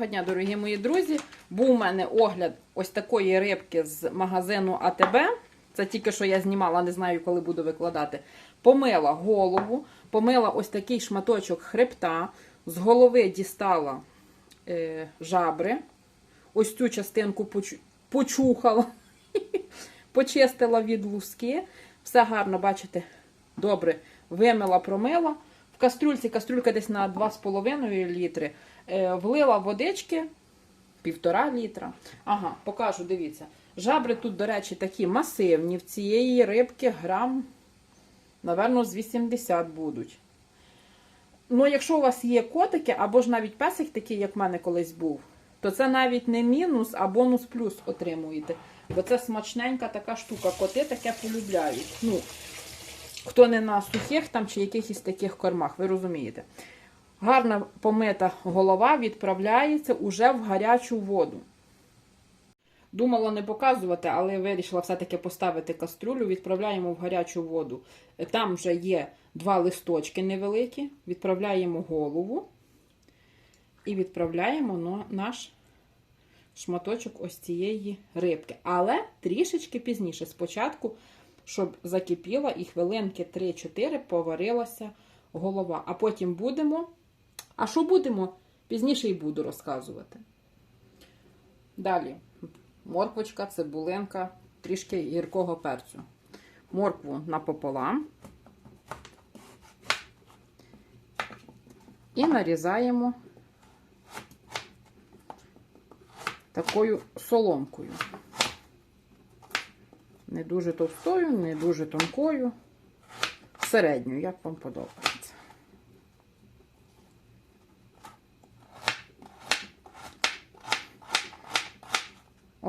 Доброго дня, дорогі мої друзі. Був у мене огляд ось такої рибки з магазину АТБ. Це тільки що я знімала, не знаю, коли буду викладати. Помила голову, помила ось такий шматочок хребта, з голови дістала е, жабри. Ось цю частинку поч- почухала, почистила від луски. Все гарно, бачите, добре вимила, промила. В кастрюльці, кастрюлька десь на 2,5 літри. Е, влила водички півтора літра. Ага, покажу, дивіться. Жабри тут, до речі, такі масивні. В цієї рибки грам, напевно, з 80 будуть. Ну, якщо у вас є котики, або ж навіть песик такий, як в мене колись був, то це навіть не мінус, а бонус плюс отримуєте. Бо це смачненька така штука. Коти таке полюбляють. Ну, хто не на сухих там чи якихось таких кормах, ви розумієте. Гарна помита голова відправляється уже в гарячу воду. Думала не показувати, але вирішила все-таки поставити каструлю. Відправляємо в гарячу воду. Там вже є два листочки невеликі. Відправляємо голову і відправляємо на наш шматочок ось цієї рибки. Але трішечки пізніше. Спочатку, щоб закипіла і хвилинки 3-4 поварилася голова. А потім будемо. А що будемо? Пізніше і буду розказувати. Далі морквочка, цибулинка, трішки гіркого перцю. Моркву напополам. І нарізаємо такою соломкою. Не дуже товстою, не дуже тонкою, середньою, як вам подобається.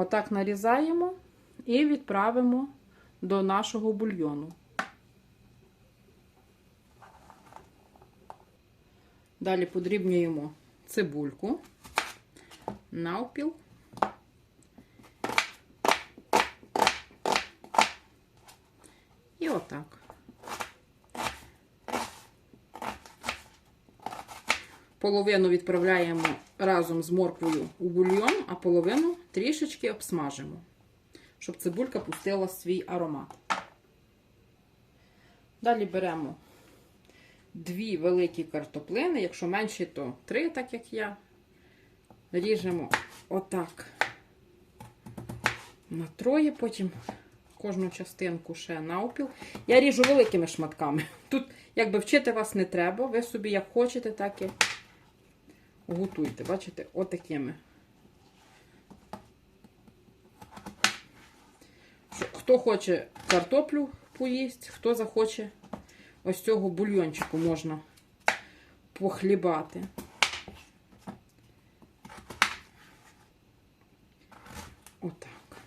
Отак нарізаємо і відправимо до нашого бульйону. Далі подрібнюємо цибульку, навпіл. І отак. Половину відправляємо разом з морквою у бульйон, а половину трішечки обсмажимо, щоб цибулька пустила свій аромат. Далі беремо дві великі картоплини, якщо менші, то три, так як я. Ріжемо отак на троє, потім кожну частинку ще навпіл. Я ріжу великими шматками. Тут, якби вчити вас не треба, ви собі як хочете, так і готуйте. Бачите, отакими. Хто хоче картоплю поїсть, хто захоче ось цього бульйончику можна похлібати. Отак.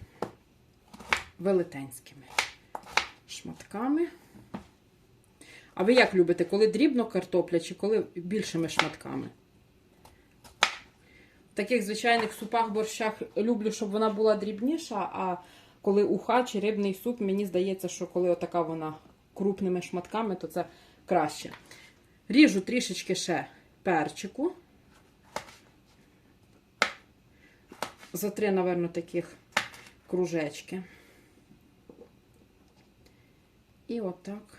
Велетенськими шматками. А ви як любите, коли дрібно картопля чи коли більшими шматками? Таких звичайних супах, борщах люблю, щоб вона була дрібніша, а коли уха чи рибний суп, мені здається, що коли отака вона крупними шматками, то це краще. Ріжу трішечки ще перчику. За три, напевно, таких кружечки. І отак.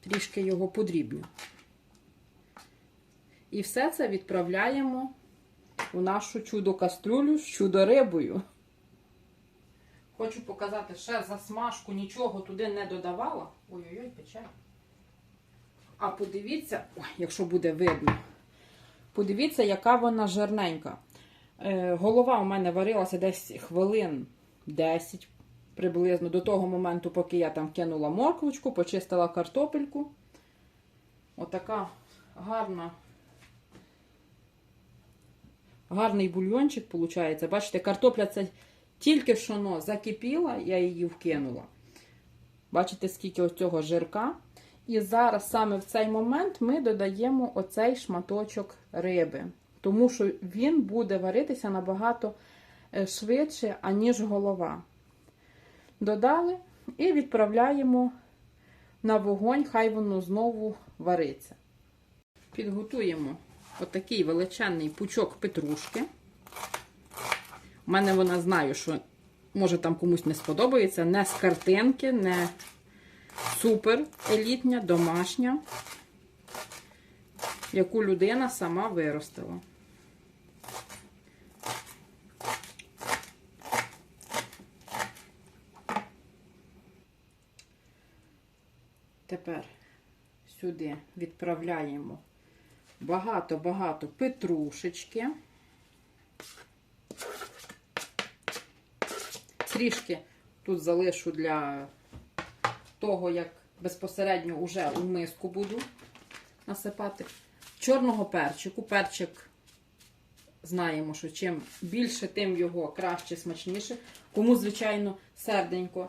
Трішки його подрібню. І все це відправляємо у нашу чудо-кастрюлю з чудо-рибою. Хочу показати ще засмажку, нічого туди не додавала. Ой-ой-ой, пече. А подивіться, ой, якщо буде видно, подивіться, яка вона жирненька. Е, голова у мене варилася десь хвилин 10 приблизно до того моменту, поки я там кинула морквочку, почистила картопельку. Отака гарна. Гарний бульйончик виходить. Бачите, картопля це тільки що закипіла, я її вкинула. Бачите, скільки ось цього жирка. І зараз саме в цей момент ми додаємо оцей шматочок риби. Тому що він буде варитися набагато е, швидше, аніж голова. Додали і відправляємо на вогонь, хай воно знову вариться. підготуємо отакий величезний пучок петрушки. У мене вона знаю, що може там комусь не сподобається. Не з картинки, не супер елітня, домашня, яку людина сама виростила. Тепер сюди відправляємо багато-багато петрушечки. Трішки тут залишу для того, як безпосередньо вже у миску буду насипати. Чорного перчику. Перчик знаємо, що чим більше, тим його краще, смачніше. Кому, звичайно, серденько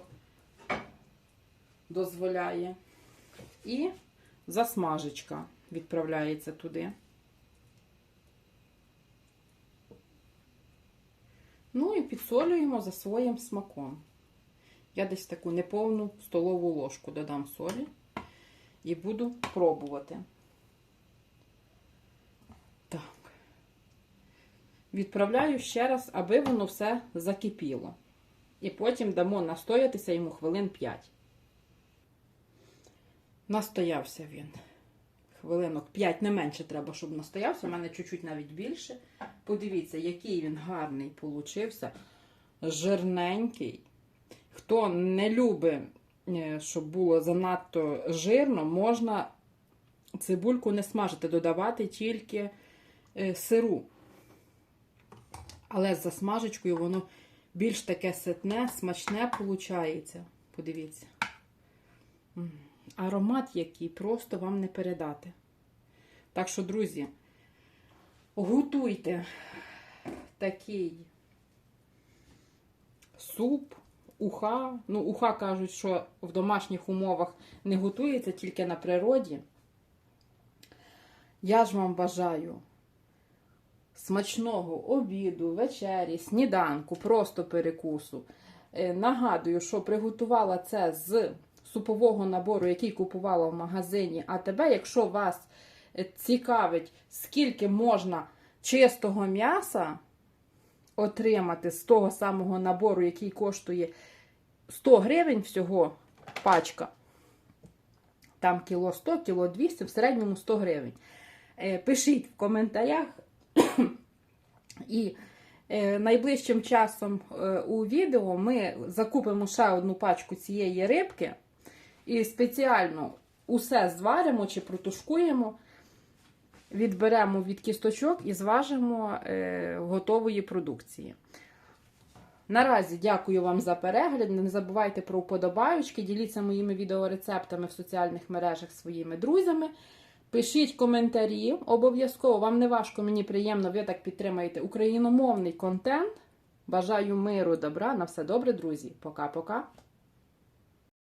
дозволяє. І засмажечка відправляється туди. Ну і підсолюємо за своїм смаком. Я десь таку неповну столову ложку додам солі і буду пробувати. Так. Відправляю ще раз, аби воно все закипіло. І потім дамо настоятися йому хвилин 5. Настоявся він. Хвилинок 5, не менше треба, щоб настоявся. У мене чуть-чуть навіть більше. Подивіться, який він гарний получився. Жирненький. Хто не любить, е, щоб було занадто жирно, можна цибульку не смажити, додавати тільки е, сиру. Але з засмажечкою воно більш таке ситне, смачне виходить. Подивіться. Аромат який просто вам не передати. Так що, друзі, готуйте такий суп, уха. Ну, уха кажуть, що в домашніх умовах не готується тільки на природі. Я ж вам бажаю смачного обіду, вечері, сніданку, просто перекусу. Е, Нагадую, що приготувала це з супового набору, який купувала в магазині АТБ. Якщо вас е, цікавить, скільки можна чистого м'яса отримати з того самого набору, який коштує 100 гривень всього пачка. Там кіло 100, кіло 200, в середньому 100 гривень. Е, Пишіть в коментарях. І е, найближчим часом у відео ми закупимо ще одну пачку цієї рибки і спеціально усе зваримо чи протушкуємо, відберемо від кісточок і зважимо е, готової продукції. Наразі дякую вам за перегляд. Не забувайте про вподобаючки, діліться моїми відеорецептами в соціальних мережах своїми друзями. Пишіть коментарі, обов'язково, вам не важко, мені приємно, ви так підтримаєте україномовний контент. Бажаю миру, добра. На все добре, друзі. Пока-пока.